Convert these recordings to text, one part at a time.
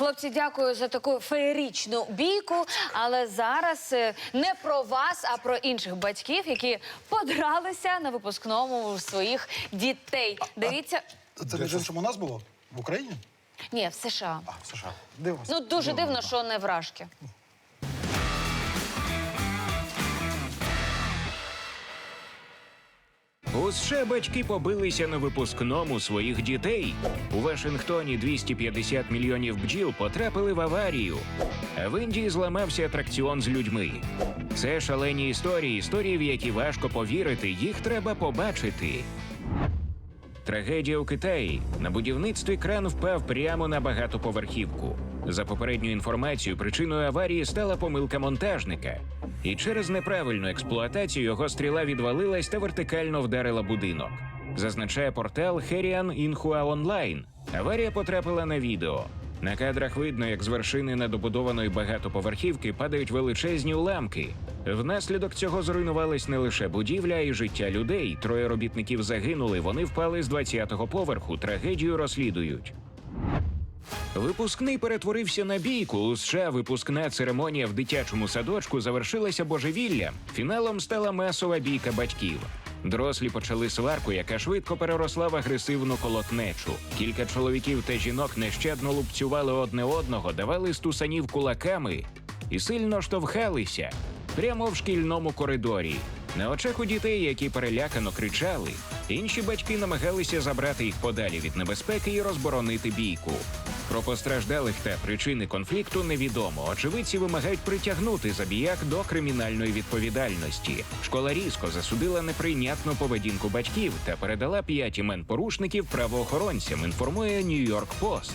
Хлопці, дякую за таку феєрічну бійку. Але зараз е, не про вас, а про інших батьків, які подралися на випускному у своїх дітей. Дивіться, Це між іншим у нас було? В Україні? ні, в США. А, в США. Дивимося. Ну дуже дивно, що не вражки. У США батьки побилися на випускному своїх дітей. У Вашингтоні 250 мільйонів бджіл потрапили в аварію. А в Індії зламався атракціон з людьми. Це шалені історії, історії, в які важко повірити, їх треба побачити. Трагедія у Китаї. На будівництві кран впав прямо на багатоповерхівку. За попередньою інформацією, причиною аварії стала помилка монтажника. І через неправильну експлуатацію його стріла відвалилась та вертикально вдарила будинок. Зазначає портал Herian Inhua Online. Аварія потрапила на відео. На кадрах видно, як з вершини недобудованої багатоповерхівки падають величезні уламки. Внаслідок цього зруйнувалась не лише будівля, й життя людей. Троє робітників загинули. Вони впали з 20-го поверху. Трагедію розслідують. Випускний перетворився на бійку. У США випускна церемонія в дитячому садочку завершилася божевіллям. Фіналом стала масова бійка батьків. Дорослі почали сварку, яка швидко переросла в агресивну колотнечу. Кілька чоловіків та жінок нещадно лупцювали одне одного, давали стусанів кулаками і сильно штовхалися прямо в шкільному коридорі. На очах у дітей, які перелякано кричали, інші батьки намагалися забрати їх подалі від небезпеки і розборонити бійку. Про постраждалих та причини конфлікту невідомо. Очевидці вимагають притягнути забіяк до кримінальної відповідальності. Школа різко засудила неприйнятну поведінку батьків та передала п'ять імен порушників правоохоронцям. Інформує Нью-Йорк Пост.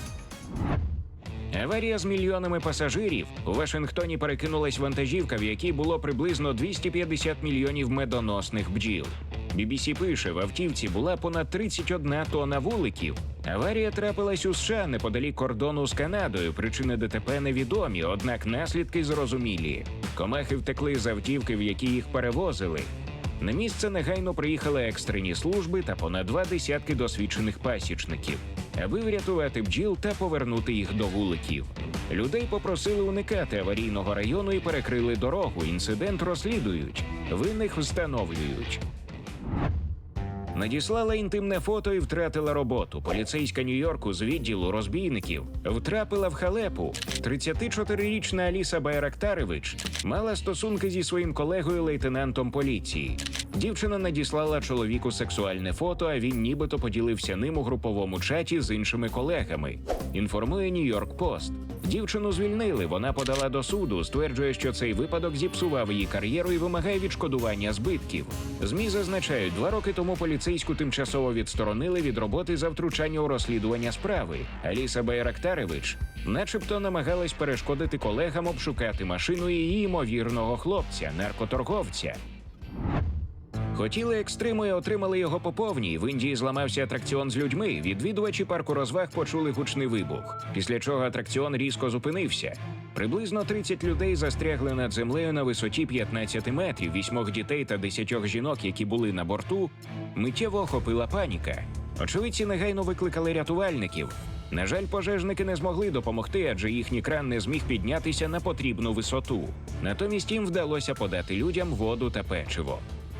Аварія з мільйонами пасажирів у Вашингтоні перекинулась вантажівка, в якій було приблизно 250 мільйонів медоносних бджіл. BBC пише, в автівці була понад 31 тонна вуликів. Аварія трапилась у США неподалік кордону з Канадою. Причини ДТП невідомі, однак наслідки зрозумілі. Комахи втекли з автівки, в якій їх перевозили. На місце негайно приїхали екстрені служби та понад два десятки досвідчених пасічників, аби врятувати бджіл та повернути їх до вуликів. Людей попросили уникати аварійного району і перекрили дорогу. Інцидент розслідують, винних встановлюють. Надіслала інтимне фото і втратила роботу. Поліцейська Нью-Йорку з відділу розбійників втрапила в халепу. 34-річна Аліса Байрактаревич мала стосунки зі своїм колегою лейтенантом поліції. Дівчина надіслала чоловіку сексуальне фото, а він нібито поділився ним у груповому чаті з іншими колегами. Інформує Нью-Йорк Пост. Дівчину звільнили. Вона подала до суду, стверджує, що цей випадок зіпсував її кар'єру і вимагає відшкодування збитків. Змі зазначають, два роки тому поліцейську тимчасово відсторонили від роботи за втручання у розслідування справи. Аліса Байрактаревич, начебто, намагалась перешкодити колегам обшукати машину її ймовірного хлопця, наркоторговця. Хотіли екстриму і отримали його по повній. В Індії зламався атракціон з людьми. Відвідувачі парку розваг почули гучний вибух. Після чого атракціон різко зупинився. Приблизно 30 людей застрягли над землею на висоті 15 метрів. Вісьмох дітей та десятьох жінок, які були на борту, миттєво охопила паніка. Очевидці негайно викликали рятувальників. На жаль, пожежники не змогли допомогти, адже їхній кран не зміг піднятися на потрібну висоту. Натомість їм вдалося подати людям воду та печиво.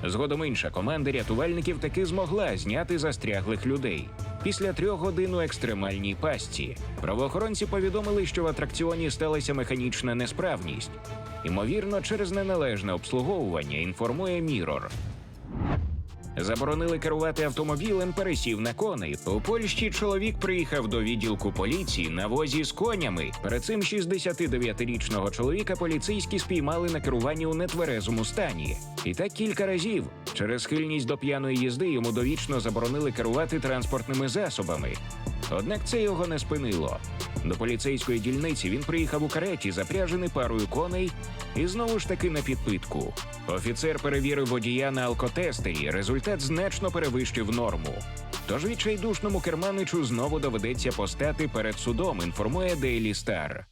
Згодом інша команда рятувальників таки змогла зняти застряглих людей. Після трьох годин у екстремальній пастці правоохоронці повідомили, що в атракціоні сталася механічна несправність. Ймовірно, через неналежне обслуговування інформує Мірор. Заборонили керувати автомобілем, пересів на коней. У Польщі чоловік приїхав до відділку поліції на возі з конями. Перед цим 69-річного чоловіка поліцейські спіймали на керуванні у нетверезому стані. І так кілька разів. Через схильність до п'яної їзди йому довічно заборонили керувати транспортними засобами. Однак це його не спинило. До поліцейської дільниці він приїхав у кареті, запряжений парою коней, і знову ж таки на підпитку. Офіцер перевірив водія на алкотестері. Результат значно перевищив норму. Тож відчайдушному керманичу знову доведеться постати перед судом. Інформує Daily Star.